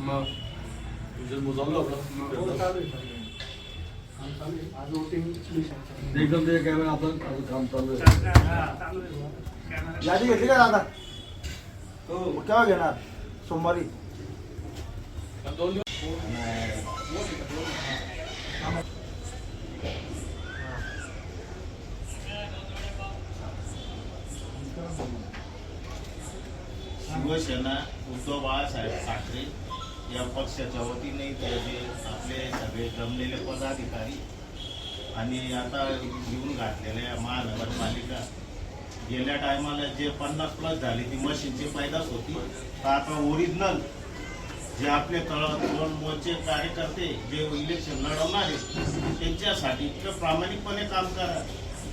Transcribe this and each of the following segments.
मग एकदम ते कॅमेरा आपण काम चालू आहे यादी घेतली का दादा केव्हा घेणार सोमवारी दोन दिवस शिवसेना उद्धव बाळासाहेब ठाकरे या पक्षाच्या वतीने त्याचे आपले सगळे जमलेले पदाधिकारी आणि आता घेऊन घातलेल्या महानगरपालिका गेल्या टायमाला जे पन्नास प्लस झाली ती मशीनची पैदास होती. तर आता ओरिजिनल जे आपले तळ दोन मोर्चे कार्यकर्ते जे इलेक्शन लढवणार आहेत त्यांच्यासाठी इतकं प्रामाणिकपणे काम करा.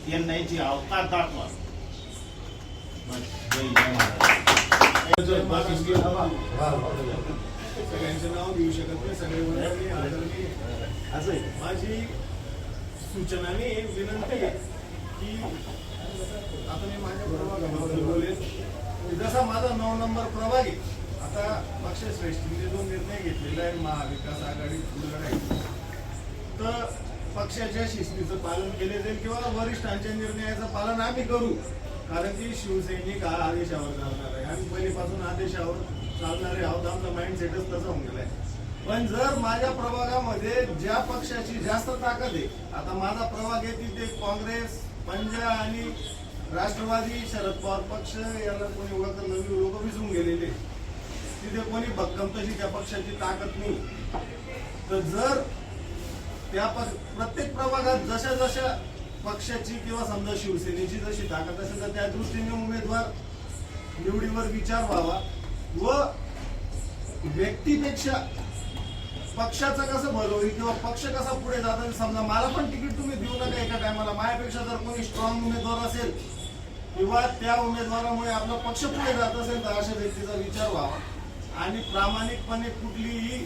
त्यांना याची अवकाश दाखवा. जय जय महाराज सगळ्यांचं नाव घेऊ शकत नाही सगळे मंडळी आदरणीय असं माझी सूचनाने विनंती आहे की आता मी माझ्या प्रभागाबद्दल बोलेन जसा माझा नऊ नंबर प्रभाग आहे आता पक्षश्रेष्ठीने जो निर्णय घेतलेला आहे महाविकास आघाडी लढाई तर पक्षाच्या शिस्तीचं पालन केले जाईल किंवा वरिष्ठांच्या निर्णयाचं पालन आम्ही करू. कारण की शिवसैनिक हा आदेशावर चालणार आहे. आम्ही पहिलीपासून आदेशावर चालणारे आहोत. आमचा माइंडसेटच तसा होऊन गेलाय. पण जर माझ्या प्रभागामध्ये ज्या पक्षाची जास्त ताकद आहे आता माझा प्रभाग आहे तिथे काँग्रेस पंजा आणि राष्ट्रवादी शरद पवार पक्ष यांना कोणी ओळखत नवीन लोक विसरून गेलेले तिथे कोणी भक्कम तशी त्या पक्षाची ताकद नाही. तर जर त्या प्रत्येक प्रभागात जशा जशा पक्षाची किंवा समजा शिवसेनेची जशी ताकद असेल तर त्या दृष्टीने उमेदवार निवडीवर विचार व्हावा व व्यक्तीपेक्षा पक्षाचं कसं भलं होईल किंवा पक्ष कसा पुढे जाता समजा मला पण तिकीट तुम्ही देऊ नका एका टायमाला माझ्यापेक्षा जर कोणी स्ट्रॉंग उमेदवार असेल किंवा त्या उमेदवारामुळे आपला पक्ष पुढे जात असेल तर अशा व्यक्तीचा विचार व्हावा. आणि प्रामाणिकपणे कुठलीही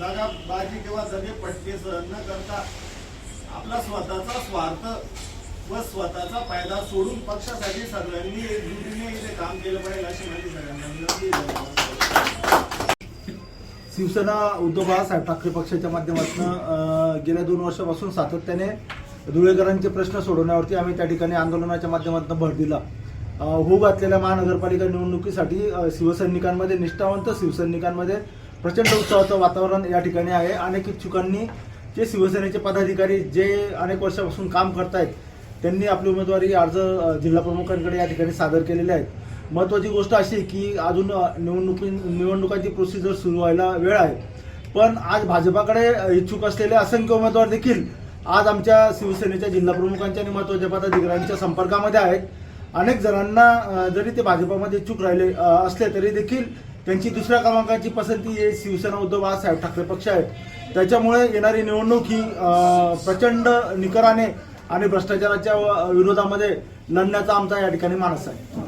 दगाबाजी किंवा जगे पटके न करता आपला स्वतःचा स्वार्थ व स्वतःचा फायदा सोडून पक्षासाठी सगळ्यांनी एकजुटीने इथे काम केलं पाहिजे अशी माझी सगळ्यांना विनंती शिवसेना उद्धव बाळासाहेब ठाकरे पक्षाच्या माध्यमातून गेल्या दोन वर्षापासून सातत्याने धुळेकरांचे प्रश्न सोडवण्यावरती आम्ही त्या ठिकाणी आंदोलनाच्या माध्यमातून भर दिला. हो होऊ घातलेल्या महानगरपालिका निवडणुकीसाठी शिवसैनिकांमध्ये निष्ठावंत शिवसैनिकांमध्ये प्रचंड उत्साहाचं वातावरण या ठिकाणी आहे. अनेक इच्छुकांनी जे शिवसेनेचे पदाधिकारी जे अनेक वर्षापासून काम करतायत त्यांनी आपली उमेदवारी अर्ज जिल्हा प्रमुखांकडे या ठिकाणी सादर केलेले आहेत. महत्वाची गोष्ट अशी आहे की अजून निवडणुकी निवडणुकांची प्रोसिजर सुरू व्हायला वेळ आहे. पण आज भाजपाकडे इच्छुक असलेले असंख्य उमेदवार देखील आज आमच्या शिवसेनेच्या जिल्हा प्रमुखांच्या आणि महत्त्वाच्या पदाधिकाऱ्यांच्या संपर्कामध्ये आहेत. अनेक जणांना जरी ते भाजपामध्ये इच्छुक राहिले असले तरी देखील त्यांची दुसऱ्या क्रमांकाची पसंती हे शिवसेना उद्धव बाळासाहेब ठाकरे पक्ष आहेत. त्याच्यामुळे येणारी निवडणूक ही प्रचंड निकराने आणि भ्रष्टाचाराच्या विरोधामध्ये लढण्याचा आमचा या ठिकाणी मानस आहे.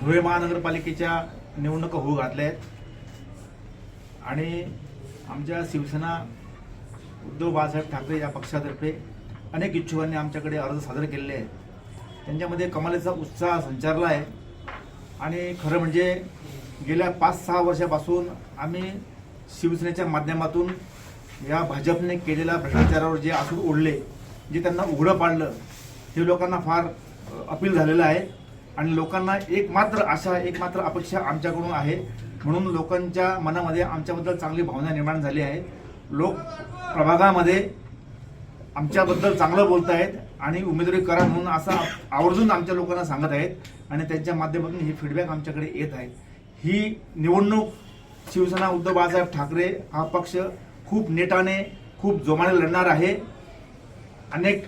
धुळे महानगरपालिकेच्या निवडणुका होऊ घातल्या आहेत आणि आमच्या शिवसेना उद्धव बाळासाहेब ठाकरे या पक्षातर्फे अनेक इच्छुकांनी आमच्याकडे अर्ज सादर केलेले आहेत. त्यांच्यामध्ये कमालीचा उत्साह संचारला आहे. आणि खरं म्हणजे गेल्या पाच सहा वर्षापासून आम्ही शिवसेनेच्या माध्यमातून या भाजपने केलेल्या भ्रष्टाचारावर जे आसूड ओढले जे त्यांना उघडं पाडलं हे लोकांना फार अपील झालेलं आहे. आणि लोकांना एक मात्र आशा एक मात्र अपेक्षा आमच्याकडून आहे. म्हणून लोकांच्या मनामध्ये आमच्याबद्दल चांगली भावना निर्माण झाली आहे. लोक प्रभागामध्ये आमच्याबद्दल चांगलं बोलत आहेत आणि उमेदवारी करा म्हणून असं आवर्जून आमच्या लोकांना सांगत आहेत आणि त्यांच्या माध्यमातून ही फीडबॅक आमच्याकडे येत आहे ही निवडणूक शिवसेना उद्धव बाळासाहेब ठाकरे हा पक्ष खूप नेटाने खूप जोमाने लढणार आहे. अनेक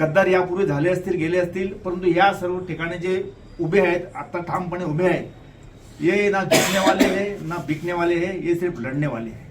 गद्दार यापूर्वी झाले असतील गेले असतील परंतु या सर्व ठिकाणी जे उभे आहेत आता ठामपणे उभे आहेत ये ना झुकने वाले है ना बिकने वाले है ये सिर्फ लढने वाले है.